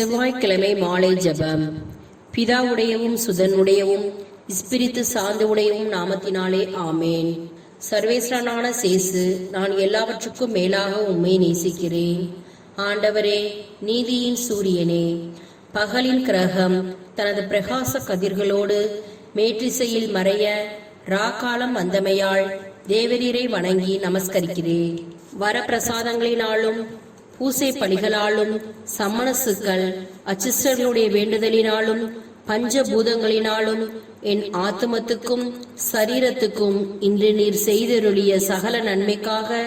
செவ்வாய்க்கிழமை மாலை ஜெபம். பிதாவுடையவும் சுதனுடையவும் இஸ்பிரித்து சார்ந்தவுடையவும் நாமத்தினாலே ஆமேன். சர்வேஸ்வரனான சேசு நான் எல்லாவற்றுக்கும் மேலாக உம்மை நேசிக்கிறேன். ஆண்டவரே நீதியின் சூரியனே பகலின் கிரகம் தனது பிரகாச கதிர்களோடு மேற்றிசையில் மறைய ராக்காலம் வந்தமையால் தேவநீரை வணங்கி நமஸ்கரிக்கிறேன். வரப்பிரசாதங்களினாலும் பூசை பலிகளாலும் சம்மணசுக்கள் அச்சிஸ்டர்களுடைய வேண்டுதலினாலும் பஞ்சபூதங்களினாலும் என் ஆத்மத்துக்கும் சரீரத்துக்கும் இன்று நீர் செய்தருளிய சகல நன்மைக்காக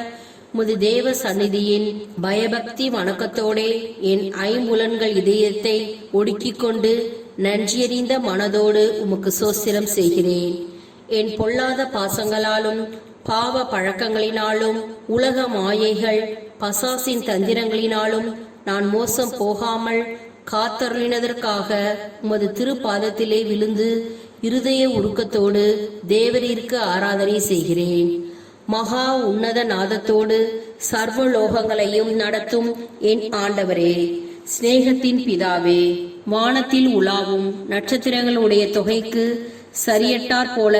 முது தேவ சந்நிதியின் பயபக்தி வணக்கத்தோடே என் ஐம்புலன்கள் இதயத்தை ஒடுக்கிக் கொண்டு நன்றியறிந்த மனதோடு உமக்கு சோஸ்திரம் செய்கிறேன். என் பொல்லாத பாசங்களாலும் பாவ பழக்கங்களினாலும் உலக மாயைகள் பசாசின் தந்திரங்களினாலும் நான் மோசம் போகாமல் காத்தருளினதற்காக உமது திருப்பாதத்திலே விழுந்து இருதய உருக்கத்தோடு தேவரீருக்கு ஆராதனை செய்கிறேன். மகா உன்னத நாதத்தோடு சர்வலோகங்களையும் நடத்தும் என் ஆண்டவரே. சிநேகத்தின் பிதாவே வானத்தில் உலாவும் நட்சத்திரங்களுடைய தொகைக்கு சரியட்டார் போல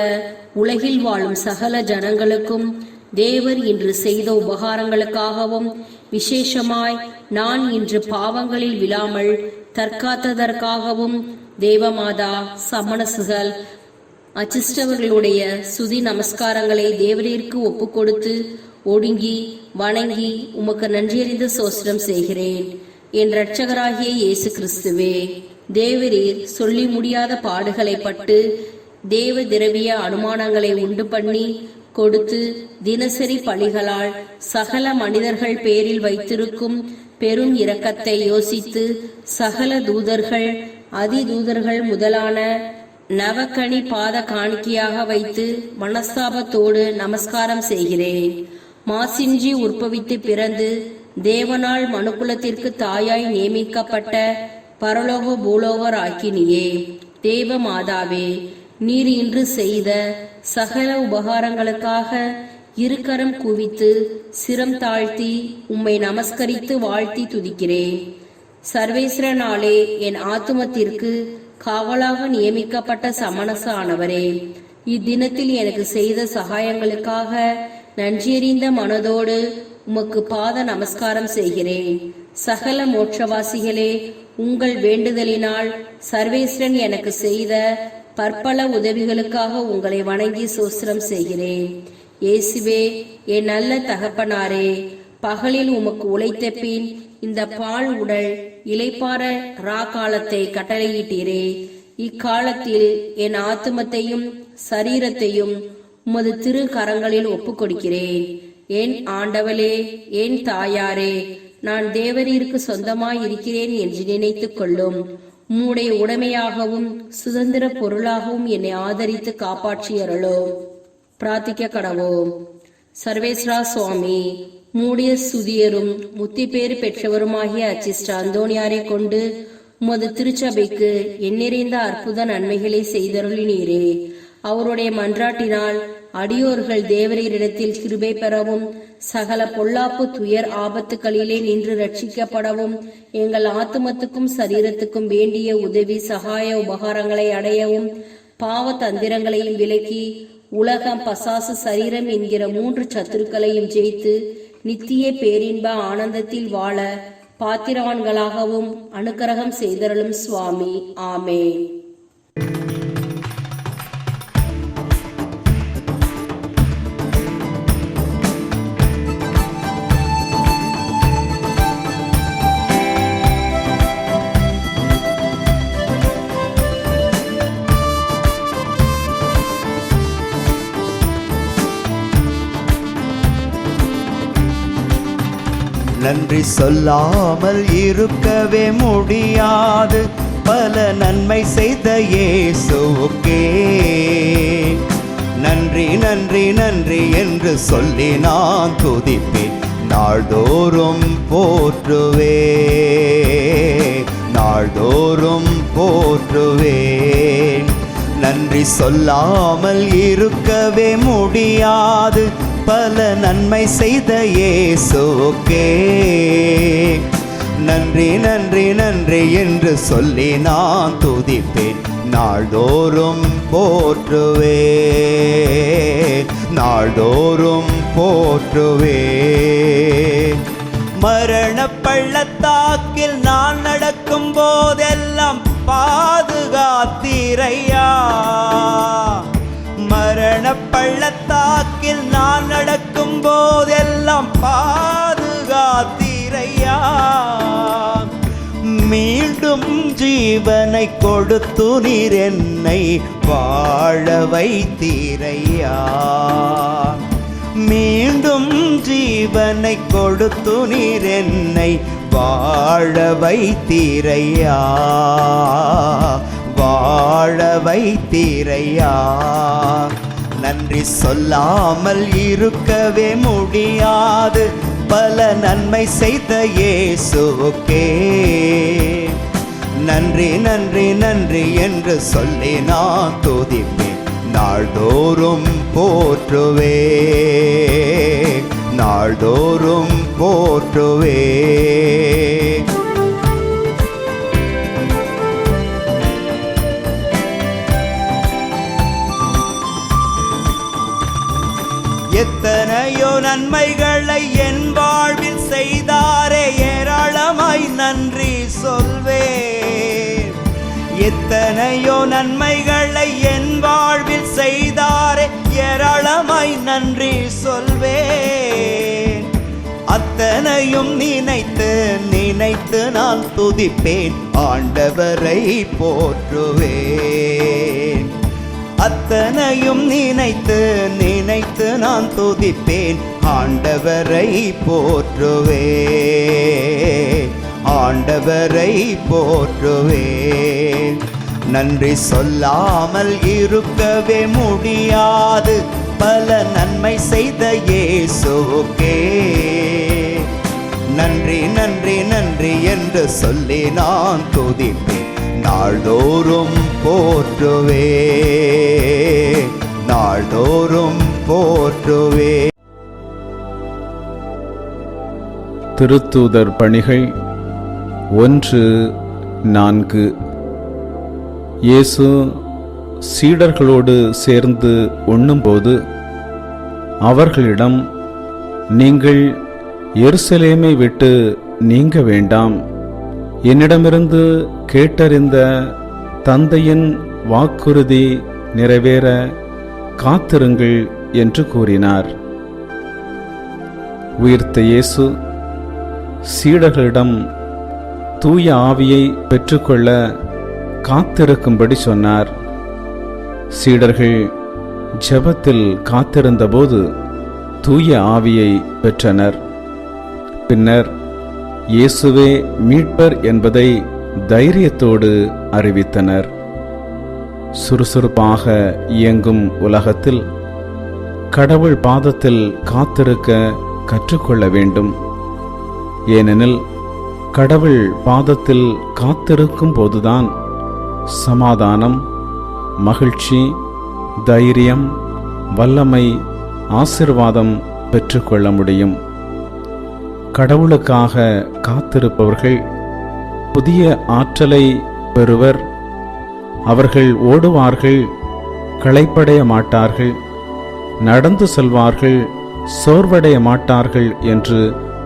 உலகில் வாழும் சகல ஜனங்களுக்கும் தேவர் இன்று செய்த உபகாரங்களுக்காகவும் விசேஷமாய் நான் இன்று பாவங்களில் விழாமல் தற்காத்ததற்காகவும் தேவமாதா சமணசுகள் அச்சிஷ்டவர்களுடைய சுதி நமஸ்காரங்களை தேவரீர்க்கு ஒப்பு கொடுத்து ஒடுங்கி வணங்கி உமக்கு நன்றியறிந்த சோஸ்திரம் செய்கிறேன். என் இரட்சகராகிய இயேசு கிறிஸ்துவே தேவரீர் சொல்லி முடியாத பாடுகளை பட்டு தேவ திரவிய அனுமானங்களை உண்டு பண்ணி கொடுத்து தினசரி பலிகளால் சகல மனிதர்கள் பேரில் வைத்திருக்கும் பெரும் இரக்கத்தை யோசித்து சகல தூதர்கள் அதிதூதர்கள் முதலான நவக்கணி பாத காணிக்கையாக வைத்து மனஸ்தாபத்தோடு நமஸ்காரம் செய்கிறேன். மாசின்றி உற்பவித்து பிறந்து தேவனால் மனுக்குலத்திற்கு தாயாய் நியமிக்கப்பட்ட பரலோக பூலோகர் ஆக்கினியே தேவ மாதாவே நீர் இன்று செய்த சகல உபகாரங்களுக்காக இருக்கரம் குவித்து சிரம் தாழ்த்தி உம்மை நமஸ்கரித்து வாழ்த்தி துதிக்கிறேன். சர்வேஸ்வரனாலே என் ஆத்துமத்திற்கு காவலாக நியமிக்கப்பட்ட சமணச ஆனவரே இத்தினத்தில் எனக்கு செய்த சகாயங்களுக்காக நன்றியறிந்த மனதோடு உமக்கு பாத நமஸ்காரம் செய்கிறேன். சகல மோட்சவாசிகளே உங்கள் வேண்டுதலினால் சர்வேஸ்வரன் எனக்கு செய்த பற்பல உதவிகளுக்காக உங்களை வணங்கி சோஸ்திரம் செய்கிறேன். இயேசுவே என் நல்ல தகப்பனாரே பகலில் உமக்கு உழைத்த பின் இந்த பால் உடல் இளைப்பாற ரா காலத்தை கட்டளையிட்டீரே. இக்காலத்தில் என் ஆத்துமத்தையும் சரீரத்தையும் உமது திரு கரங்களில் ஒப்புக்கொடுக்கிறேன். என் ஆண்டவளே என் தாயாரே நான் தேவரீருக்கு சொந்தமாய் இருக்கிறேன் என்று நினைத்து கொள்ளும் உம்முடைய உடைமையாகவும் சுதந்திர பொருளாகவும் என்னை ஆதரித்து காப்பாற்றியருளோ. பிரார்த்திக்க கடவோம் சர்வேஸ்வரா சுவாமி மூடிய சுதியரும் முத்தி பேறு பெற்றவருமாகிய அச்சிஸ்டர் அந்தோணியாரை கொண்டு உமது திருச்சபைக்கு எண்ணிறைந்த அற்புத நன்மைகளை செய்தருளினீரே. அவருடைய மன்றாட்டினால் அடியோர்கள் தேவரீரிடத்தில் கிருபை பெறவும் சகல பொல்லாப்பு துயர் ஆபத்துகளிலே நின்று ரட்சிக்கப்படவும் எங்கள் ஆத்துமத்துக்கும் சரீரத்துக்கும் வேண்டிய உதவி சகாய உபகாரங்களை அடையவும் பாவ தந்திரங்களையும் விலக்கி உலகம் பசாசு சரீரம் என்கிற மூன்று சத்துருக்களையும் ஜெயித்து நித்திய பேரின்ப ஆனந்தத்தில் வாழ பாத்திரவான்களாகவும் அனுக்கிரகம் செய்தருளும் சுவாமி. ஆமே நன்றி சொல்லாமல் இருக்கவே முடியாது. பல நன்மை செய்த இயேசுவுக்கே. நன்றி நன்றி நன்றி என்று சொல்லி நான் துதிப்பேன். நாள்தோறும் போற்றுவே. நாள்தோறும் போற்றுவேன் நன்றி சொல்லாமல் இருக்கவே முடியாது. பல நன்மை செய்த ஏசோக்கே நன்றி நன்றி நன்றி என்று சொல்லி நான் துதிப்பேன் நாள்தோறும் போற்றுவே நாள்தோறும் போற்றுவே மரண பள்ளத்தாக்கில் நான் நடக்கும் போதெல்லாம் பாதுகாத்தீரையா. மரண பள்ளத்தாக்கில் நான் நடக்கும் போதெல்லாம் பாதுகாத்தீரையா? மீண்டும் ஜீவனை கொடுத்து நீர் என்னை வாழ வைத்தீரையா? மீண்டும் ஜீவனை கொடுத்து நீர் என்னை வாழ வைத்தீரையா? வாழ வைத்தீரையா? நன்றி சொல்லாமல் இருக்கவே முடியாது. பல நன்மை செய்த இயேசுக்கே நன்றி நன்றி நன்றி என்று சொல்லி நான் துதிப்பேன். நாள்தோறும் போற்றுவே நாள்தோறும் போற்றுவே நன்மைகளை என் வாழ்வில் செய்தாரே ஏராளமாய் நன்றி சொல்வேன். எத்தனையோ நன்மைகளை என் வாழ்வில் செய்தாரே ஏராளமாய் நன்றி சொல்வேன். அத்தனையும் நினைத்து நினைத்து நான் துதிப்பேன் ஆண்டவரை போற்றுவேன். அத்தனையும் நினைத்து நினைத்து நான் துதிப்பேன். ஆண்டவரை போற்றுவே. ஆண்டவரை போற்றுவே. நன்றி சொல்லாமல் இருக்கவே முடியாது. பல நன்மை செய்த இயேசுக்கே நன்றி நன்றி நன்றி என்று சொல்லி நான் துதிப்பேன். நாள்தோறும் போற்றுவே. நாள்தோறும் போற்றுவே. திருத்தூதர் பணிகள் ஒன்று நான்கு. இயேசு சீடர்களோடு சேர்ந்து உண்ணும்போது அவர்களிடம் நீங்கள் எருசலேமை விட்டு நீங்க வேண்டாம். என்னிடமிருந்து கேட்டறிந்த தந்தையின் வாக்குறுதி நிறைவேற காத்திருங்கள் என்று கூறினார். உயிர்த்த இயேசு சீடர்களிடம் தூய ஆவியை பெற்றுக்கொள்ள காத்திருக்கும்படி சொன்னார். சீடர்கள் ஜெபத்தில் காத்திருந்தபோது தூய ஆவியை பெற்றனர். பின்னர் இயேசுவே மீட்பர் என்பதை தைரியத்தோடு அறிவித்தனர். சுறுசுறுப்பாக இயங்கும் உலகத்தில் கடவுள் பாதத்தில் காத்திருக்க கற்றுக்கொள்ள வேண்டும். ஏனெனில் கடவுள் பாதத்தில் காத்திருக்கும் போதுதான் சமாதானம் மகிழ்ச்சி தைரியம் வல்லமை ஆசிர்வாதம் பெற்றுக்கொள்ள முடியும். கடவுளுக்காக காத்திருப்பவர்கள் புதிய ஆற்றலை பெறுவர் அவர்கள் ஓடுவார்கள் களைப்படைய மாட்டார்கள் நடந்து செல்வார்கள் சோர்வடைய மாட்டார்கள் என்று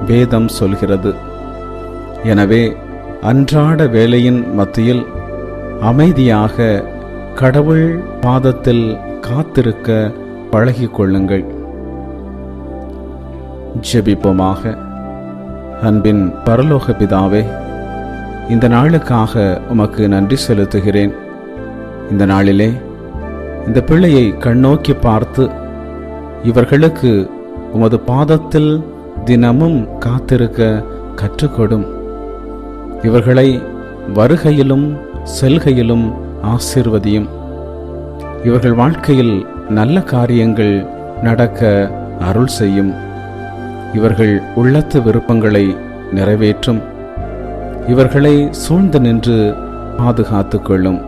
வேதம் சொல்கிறது. எனவே அன்றாட வேலையின் மத்தியில் அமைதியாக கடவுள் பாதத்தில் காத்திருக்க பழகிக்கொள்ளுங்கள் ஜெபிப்போமாக. அன்பின் பரலோக பிதாவே இந்த நாளுக்காக உமக்கு நன்றி செலுத்துகிறேன். இந்த நாளிலே இந்த பிள்ளையை கண்ணோக்கி பார்த்து இவர்களுக்கு உமது பாதத்தில் தினமும் காத்திருக்க கற்றுக்கொடும். இவர்களை வருகையிலும் செல்கையிலும் ஆசிர்வதியும். இவர்கள் வாழ்க்கையில் நல்ல காரியங்கள் நடக்க அருள் செய்யும். இவர்கள் உள்ளத்து விருப்பங்களை நிறைவேற்றும். இவர்களை சூழ்ந்து நின்று பாதுகாத்துக் கொள்ளும்.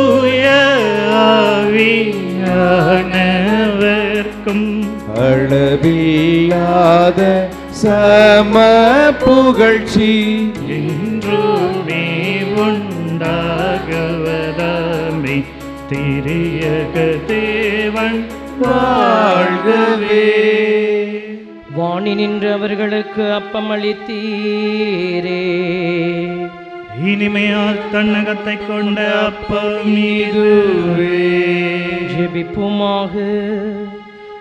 அளவில்லாத சம புகழ்ச்சி. என்றுமே உண்டாகவதாமே திரியக தேவன் வாழ்கவே. வாணி நின்று அவர்களுக்கு அப்பம் அளித்தீரே இனிமையால் தன்னகத்தை கொண்ட அப்பம் இதுவே ஜெபிப்புமாக.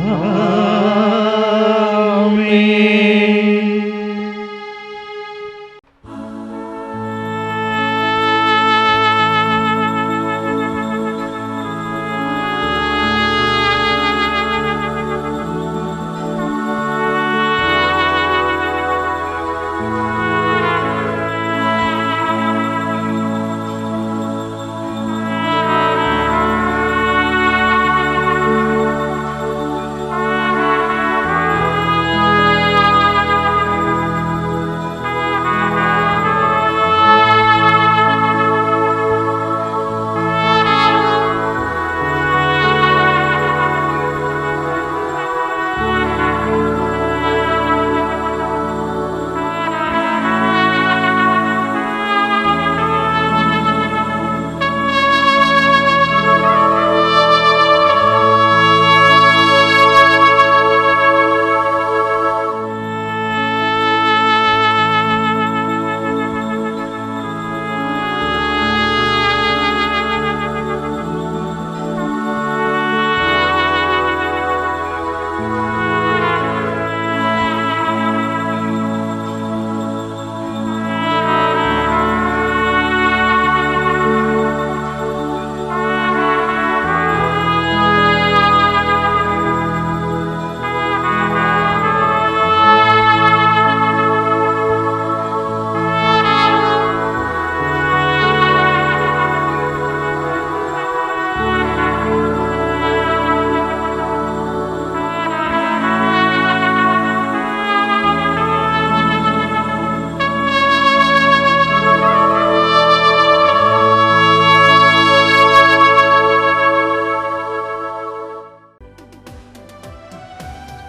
Amen.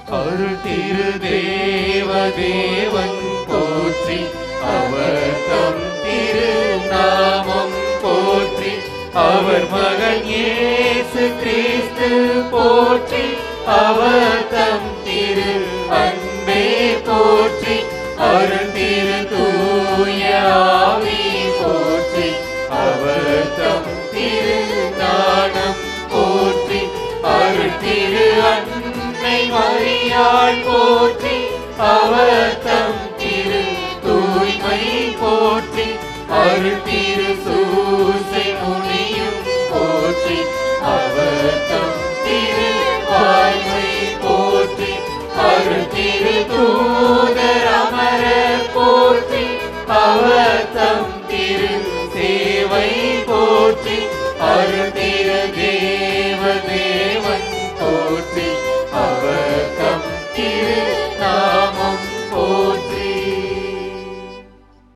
அருள் திரு தேவ தேவன் போற்றி அவர் தம் திரு நாமம் போற்றி அவர் மகன் இயேசு கிறிஸ்து போற்றி அவர் தம் திரு